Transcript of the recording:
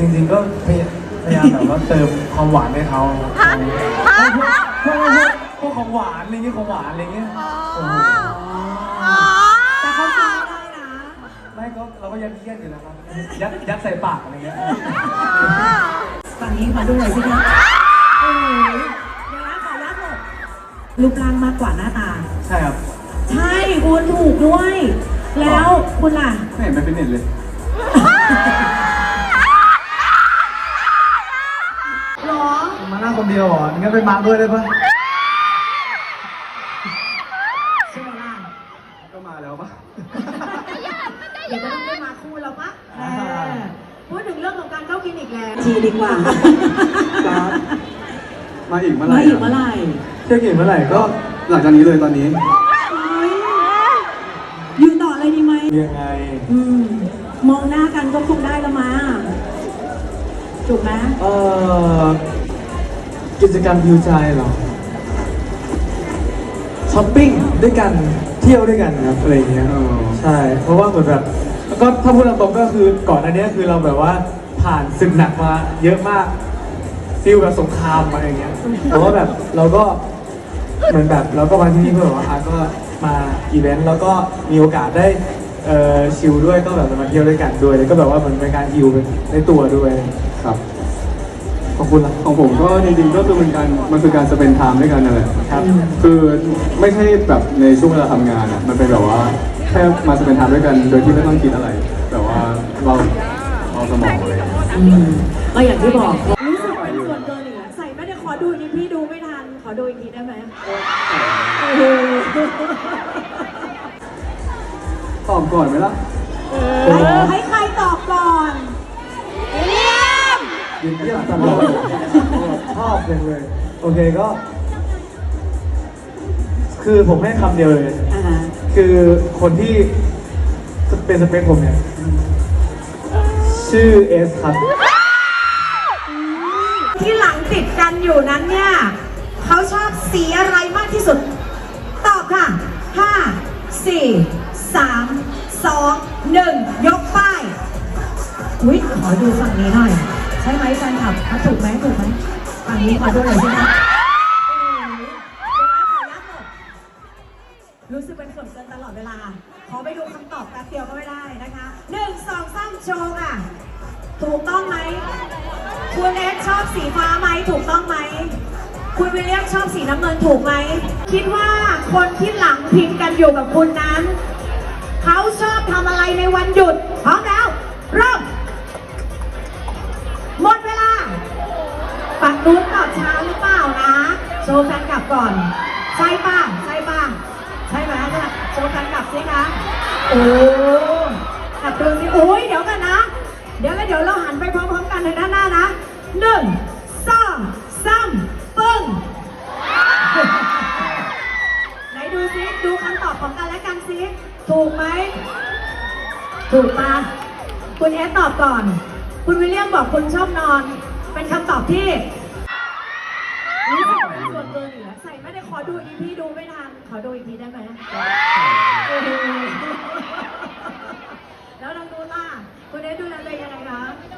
พยพยายามแบบว่าเติมความหวานให้เขาฮะฮะฮะพวกพวกของหวานอะไรเงี้ยของหวานอะไรเงี้ยอ๋อโอ้โหอ๋อแต่เขาทำได้นะไม่ก็เราก็ยัดเยียดอยู่แล้วครับยัดยัดใส่ปากอะไรเงี้ยฝั่งนี้ขอดูหน่อยสิคะโอ้ยเดี๋ยวนะขอยัดหมดรูปร่างมากกว่าหน้าตา ใช่ครับใช่คุณถูกด้วย แล้วคุณล่ะ ไม่เห็นไปฟิตเนสเลยหร คนเดียวเหรองั้นไปมาด้วยได้ปะใช่ไหมล่ะก็มาแล้วปะ เดี๋ยวจะต้องได้มาคู่แล้วปะอ่า เออพูดถึงเรื่องของการเข้าคลินิกแล้วทีดีกว่ามาอีกเมื่อไหมาร่อีกเมื่อไหร่เที่ยวกี่เมื่อไหร่ก็ก็หลังจากนี้เลยตอนนี้อยู่ต่อเลยดีไหมยังไงอืมมองหน้ากันก็คงได้แล้วมาถูกไหมเอ่อ กิจกรรมฮิวใจเหรอช้อปปิ้งด้วยกันเที่ยวด้วยกันครับอะไรอย่างเงี้ยอ๋อใช่ เพราะว่าเหมือนแบบแล้วก็ถ้าพูดตรงๆก็คือก่อนอันเนี้ยคือเราแบบว่าผ่านศึกหนักมาเยอะมากฟิลแบบสงครามอะไรอย่างเงี้ยแต่ว่าแบบเราก็เหมือนแบบเราก็มาที่นี่เพื่อแบบว่าอะก็มาอีเวนต์แล้วก็มีโอกาสได้เอ่อชิลด้วยก็แบบมาเที่ยวด้วยกันด้วยแล้วก็แบบว่าเหมือนเป็นการฮิวเป็นในตัวด้วยครับ ขอบคุณละของผมก็จริงๆก็คือเป็นการมันคือการสเปนไทม์ด้วยกันนั่นแหละครับ คือไม่ใช่แบบในช่วงเวลาทำงานอะมันเป็นแบบว่าแค่มาสเปนไทม์ด้วยกัน โดยที่ไม่ต้องคิดอะไรแต่ว่าเราเราสมองอะไรอย่างเงี้ยอืมก็อย่างที่บอกรู้สึกเป็นส่วนเกินอีกแล้วใส่ไม่ได้ขอดูอีกทีพี่ดูไม่ทัน ขอดูอีกทีได้ไหมโอ้โหตอบก่อนไหมล่ะให้ให้ใครตอบก่อนเยี่ย มยืนเยี่ยมตลอดชอบจังเลย โอเคก็ คือผมให้คำเดียวเลย อ่าฮะคือคนที่เป็นสเปคผมเนี่ย ชื่อเอสครับ ที่หลังติดกันอยู่นั้นเนี่ยเขาชอบสีอะไรมากที่สุด ตอบค่ะ 5 4 3 2 1 ยกป้าย อุ้ยขอดูฝั่งนี้หน่อย ใช่ไหมแฟนคลับอะถูกไหมถูกไหมฝั่งนี้ขอดูหน่อยสิคะรู้สึกเป็นส่วนเกินตลอดเวลา ขอไปดูคำตอบแป๊บเดียวก็ไม่ได้นะคะหนึ่งสองสามโชว์ค่ะ ถูกต้องไหม คุณเอสชอบสีฟ้าไหมถูกต้องไหม คุณวิลเลียมชอบสีน้ำเงินถูกไหม คิดว่าคนที่หลังพิงกันอยู่กับคุณนั้น เขาชอบทำอะไรในวันหยุดพร้อมแล้วเริ่ม ฝั่งนู้นตอบช้าหรือเปล่านะ โชว์แฟนกลับก่อน ใช่ป่ะ ใช่ป่ะ ใช่ไหมใช่ไหมโชว์แฟนกลับสิคะ โอ้กลับดูสิโอ้ยเดี๋ยวกันนะ เดี๋ยวแล้วเดี๋ยวเราหันไปพร้อมๆกันเลยด้านหน้านะหนึ่งสองสามปึ้งไหนดูซิดูคำตอบของกันและกันซิถูกไหม ถูกปะคุณเอสตอบก่อน คุณวิลเลียมบอกคุณชอบนอน ที่รู้สึกเป็นส่วนเกินอยู่แล้วใส่ไม่ได้ขอดูอีกทีดูไม่ทันขอดูอีกทีได้ไหมโอ้โหแล้วทางนู้นล่ะคุณเอสดูแลตัว